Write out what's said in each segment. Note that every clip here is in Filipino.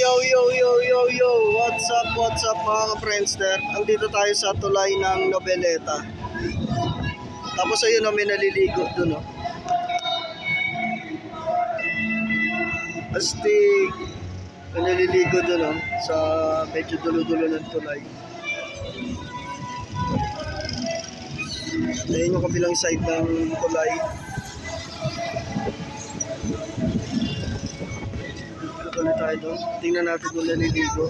yo, yo, yo, yo, yo! What's up, what's up mga ka-friendster? Andito tayo sa tulay ng Nobeleta. Tapos ayun na may naliligo dun, oh. Astig! Naliligo dun, oh. Sa medyo dulo-dulo ng tulay. Ayun yung kabilang side ng tulay. Dito ulit tayo doon. Tingnan natin kung naliligo.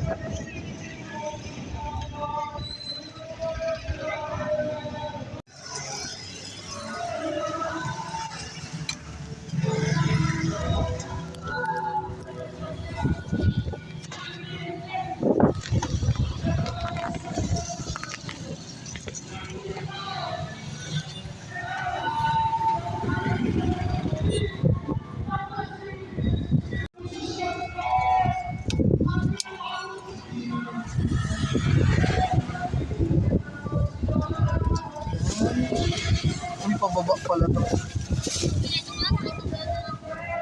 Pababa pala to.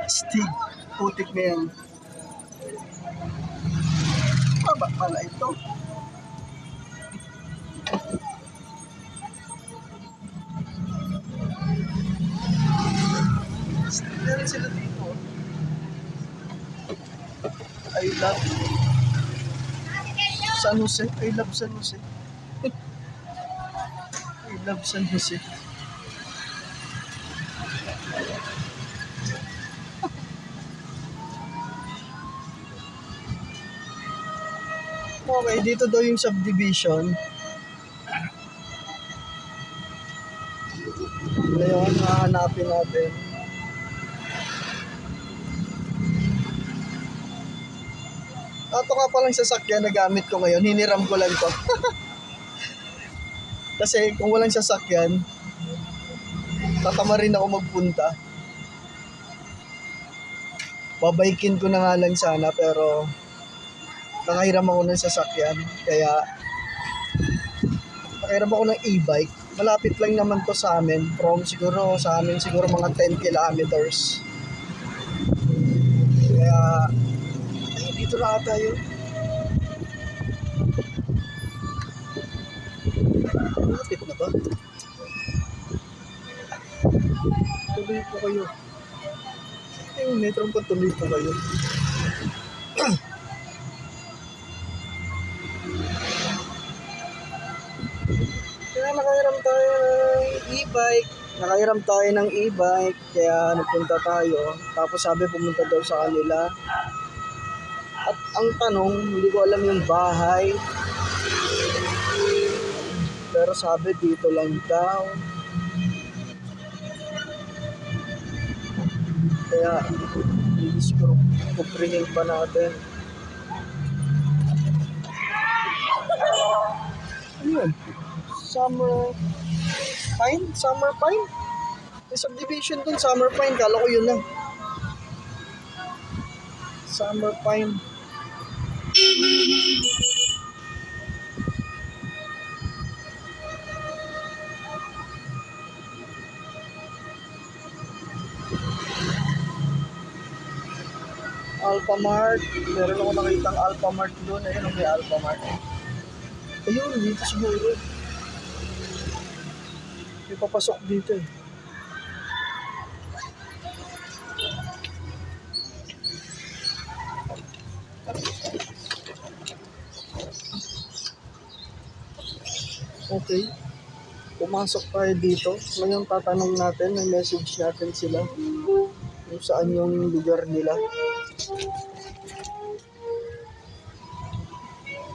Stig. Putik na yan. Baba pala ito. Stig na rin sila dito. I love San Jose. I love San Jose. I love San Jose. Okay, dito daw yung subdivision. Ngayon, hahanapin natin. Ato nga palang sasakyan na gamit ko ngayon, hiniram ko lang to. Kasi kung walang sasakyan, tatama rin ako magpunta. Babaikin ko na nga lang sana pero nakahiram ako ng sasakyan. Kaya nakahiram ako ng e-bike. Malapit lang naman to sa amin. From siguro sa amin siguro mga 10 kilometers. Kaya ay, dito na ata yun. Malapit na ba? Tuloy po kayo. Ay, metro pa tuloy po kayo. e-bike. Nakahiram tayo ng e-bike. Kaya nagpunta tayo. Tapos sabi pumunta daw sa kanila. At ang tanong, hindi ko alam yung bahay. Pero sabi dito lang daw. Kaya hindi siguro kuprihin pa natin. Ano yun? Summer Pine? Summer Pine? May subdivision dun, Summer Pine. Kala ko yun lang. Summer Pine. Alpha Mart. Meron ako nakitang Alpha Mart doon. Ayun, may Alpha Mart. Ayun, dito siguro. May papasok dito eh. Okay. Pumasok tayo dito. Ngayon tatanong natin, may message natin sila kung saan yung lugar nila.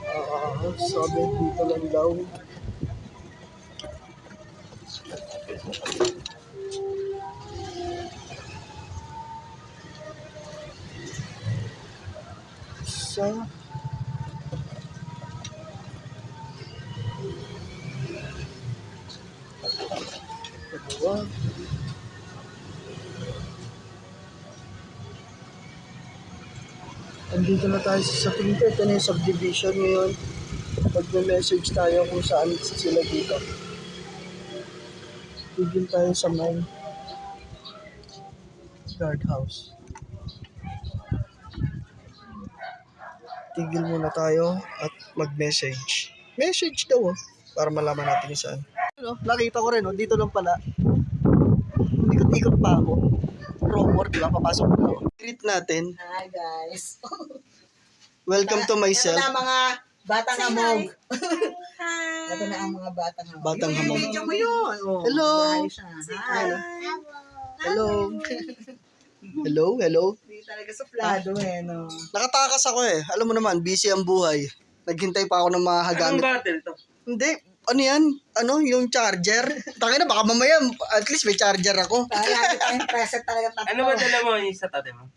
Ah, sabi dito lang daw. Sa Dalawa. Andito na tayo sa ko. Ito na yung subdivision ngayon. Pag message tayo kung saan sila dito. Tigil tayo sa may guardhouse. tigil muna tayo at mag-message. Message daw oh, para malaman natin saan. Ano, nakita ko rin, oh, dito lang pala. Ikot-ikot pa ako. Robot, di ba? Papasok na ako. Greet natin. Hi guys. Welcome to Ito myself. na ang mga batang hamog. Ito na ang mga batang hamog. Batang hamog. Video mo yun. Oh, Hello. Hi. Hello. Hello, hello. Hindi talaga suplado eh, no. Nakatakas ako eh. Alam mo naman, busy ang buhay. Naghintay pa ako ng mga hagamit. battle to? Hindi. Ano yan? Ano? Yung charger? Tangin na, baka mamaya, at least may charger ako. Para lagi tayong present talaga. Ano ba dala mo yung sa tate mo?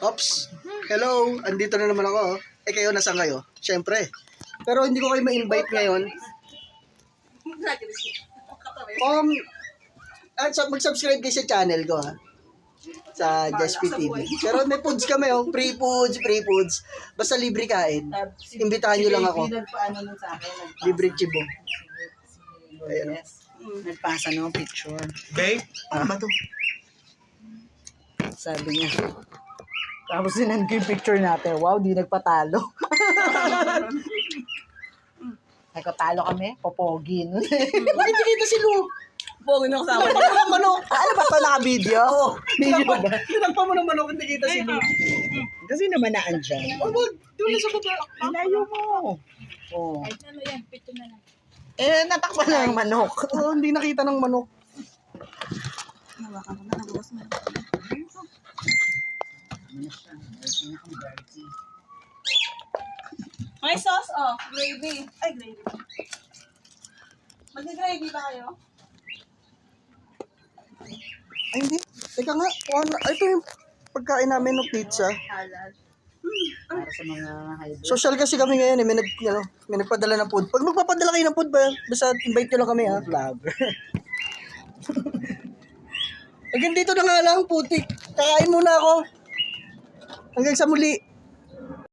Ops. Hello. Andito na naman ako. Eh kayo, nasan kayo? Siyempre. Pero hindi ko kayo ma-invite ngayon. Um, at sa, mag-subscribe kayo sa channel ko ha. Sa Jaspi TV. Pero may foods kami oh. Free foods, free foods. Basta libre kain. Imbitahan nyo lang ako. Libre chibong. si Ayan. Lourdes. Nagpasa ng picture. Babe? Ano ba to? Sabi niya. Tapos sinend ko yung picture natin. Wow, di nagpatalo. Nagpatalo kami. Popogi nun. Bakit hindi kita si Lu? Popogi na kasama niya. Ano manok? ano ba ito naka-video? Video ba? Tinagpa mo ng manok, hindi kita si Lu. Kasi naman na andyan. Oh, wag. Doon na sa baba. Ilayo mo. Oh. Eh, natakpan na yung manok. Oh, hindi nakita ng manok. May sauce, oh. Gravy. Ay, gravy. Mag-gravy ba kayo? Ay, hindi. Teka nga. One, ito yung pagkain namin ng pizza. Halal. Para sa mga. Social kasi kami ngayon eh. May, nag, ano, may nagpadala ng food. Pag magpapadala kayo ng food ba, basta invite nyo lang kami ha. Vlogger. Hanggang dito na nga lang, putik. Kakain muna ako. Hanggang sa muli.